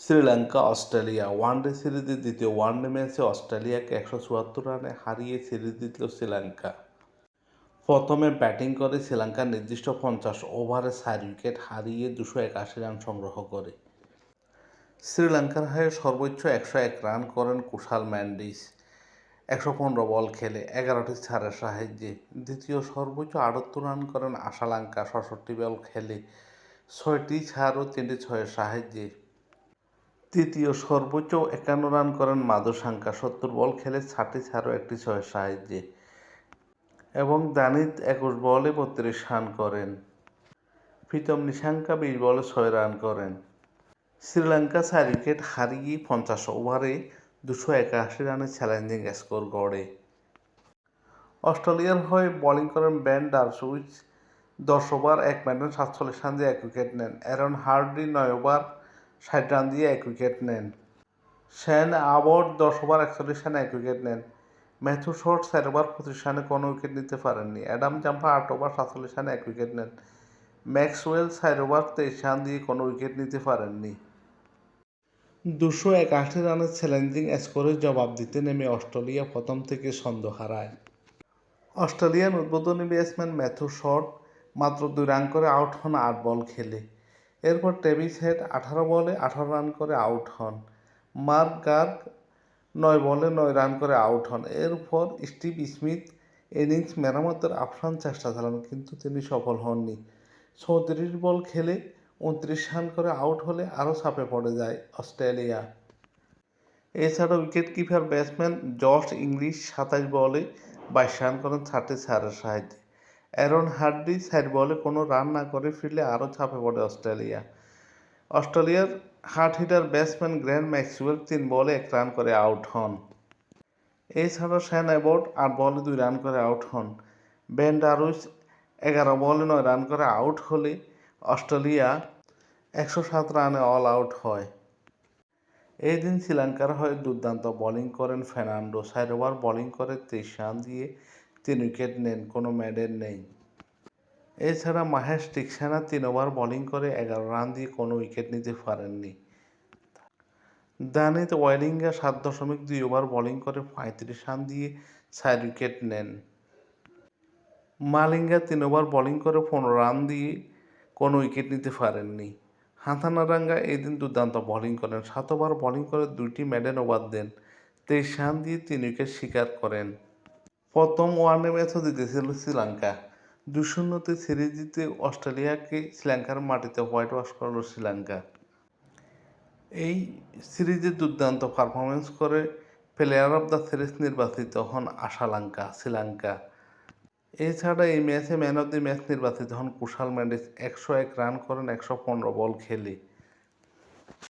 Sri Lanka, Australia. One day সিরিজের দ্বিতীয় one day ম্যাচে অস্ট্রেলিয়াকে একশো চুয়াত্তর রানে হারিয়ে সিরিজ জিতল শ্রীলঙ্কা। প্রথমে ব্যাটিং করে শ্রীলঙ্কা নির্দিষ্ট পঞ্চাশ ওভারে চার উইকেট হারিয়ে দুশো একাশি রান সংগ্রহ করে। শ্রীলঙ্কার হয়ে সর্বোচ্চ একশো এক রান করেন কুশাল ম্যান্ডিস। একশো পনেরো বল খেলে এগারোটি ছাড়ের সাহায্যে দ্বিতীয় সর্বোচ্চ আটাত্তর রান করেন আশালঙ্কা ছষট্টি বল খেলে ছয়টি ছাড় ও তিনটি ছয়ের সাহায্যে তৃতীয় সর্বোচ্চ একান্ন রান করেন মাধুশাঙ্কা সত্তর বল খেলে ষাটটি ছাড়ও একটি ছয় সাহায্যে। এবং দানিত একুশ বলে বত্রিশ রান করেন। প্রীতম নিশাঙ্কা বিশ বলে ছয় রান করেন। শ্রীলঙ্কা চার উইকেট হারিয়ে পঞ্চাশ ওভারে দুশো একাশি রানের চ্যালেঞ্জিং স্কোর গড়ে। অস্ট্রেলিয়ার হয়ে বোলিং করেন ব্যান ডারসুইচ দশ ওভার, এক মিনিট সাতচল্লিশ রান দিয়ে এক উইকেট নেন। অ্যারন হার্ডি নয় ওভার ষাট রান দিয়ে এক উইকেট নেন। শেন আবর্ড দশ ওভার, একচল্লিশ রানে এক উইকেট নেন। ম্যাথু শর্ট চার ওভার, পঁচিশ রানে কোনো উইকেট নিতে পারেননি। অ্যাডাম জাম্পা আট ওভার, সাতচল্লিশ রানে এক উইকেট নেন। ম্যাক্সওয়েল চার ওভার, তেইশ রান দিয়ে কোনো উইকেট নিতে পারেননি। দুশো একাশি রানের চ্যালেঞ্জিং স্কোরের জবাব দিতে নেমে অস্ট্রেলিয়া প্রথম থেকে ছন্দ হারায়। অস্ট্রেলিয়ান উদ্বোধনী ব্যাটসম্যান ম্যাথু শট মাত্র দুই রান করে আউট হন আট বল খেলে। এরপর টেভিস হেড আঠারো বলে আঠারো রান করে আউট হন। মার্ক গার্গ নয় বলে নয় রান করে আউট হন। এরপর স্টিভ স্মিথ ইনিংস মেরামতের আপ্রাণ চেষ্টা চালান, কিন্তু তিনি সফল হননি। চৌত্রিশ বল খেলে উনত্রিশ রান করে আউট হলে আরও চাপে পড়ে যায় অস্ট্রেলিয়া। এছাড়া wicket keeper batsman Josh Inglis সাতাশ বলে বাইশ রান করেন ছাড়টি ছাড়ের সাহায্যে। অ্যারন হার্ডি সাইড বলে কোনো রান না করে ফিরলে আরও চাপে পড়ে অস্ট্রেলিয়া। অস্ট্রেলিয়ার hard hitter batsman Glenn Maxwell তিন বলে এক রান করে আউট হন। এছাড়া শ্যান অ্যাবট আট বলে দুই রান করে আউট হন। বেন ডারুইস এগারো বলে নয় রান করে আউট হলে অস্ট্রেলিয়া একশো সাত রানে অল আউট হয়। এই দিন শ্রীলঙ্কার হয়ে দুর্দান্ত বোলিং করেন ফের্নান্ডো সাইড ওভার বোলিং করে তেইশ রান দিয়ে তিন উইকেট নেন, কোনো মেডেল নেই। এছাড়া মাহেশ টিকসানা তিন ওভার বোলিং করে এগারো রান দিয়ে কোনো উইকেট নিতে পারেননি। দানিত ওয়েলিঙ্গা সাত দশমিক দুই ওভার বোলিং করে পঁয়ত্রিশ রান দিয়ে চার উইকেট নেন। মালিঙ্গা তিন ওভার বোলিং করে পনেরো রান দিয়ে কোনো উইকেট নিতে পারেননি। হাতানারাঙ্গা এই দিন দুর্দান্ত বোলিং করেন। সাত ওভার বোলিং করে দুইটি ম্যাডেন ওভার দেন। তেইশ রান দিয়ে তিন উইকেট শিকার করেন। প্রথম ওয়ানডে ম্যাচও জিতেছিল শ্রীলঙ্কা। দুই শূন্যতে সিরিজ জিতে অস্ট্রেলিয়াকে শ্রীলঙ্কার মাটিতে হোয়াইট ওয়াশ করল শ্রীলঙ্কা। এই সিরিজে দুর্দান্ত পারফরমেন্স করে প্লেয়ার অফ দ্য সিরিজ নির্বাচিত হন আশালঙ্কা, শ্রীলঙ্কা। এছাড়া এই ম্যাচে ম্যান অফ দি ম্যাচ নির্বাচিত হন কুশাল ম্যান্ডিস, একশো এক রান করেন, একশো পনেরো বল খেলে।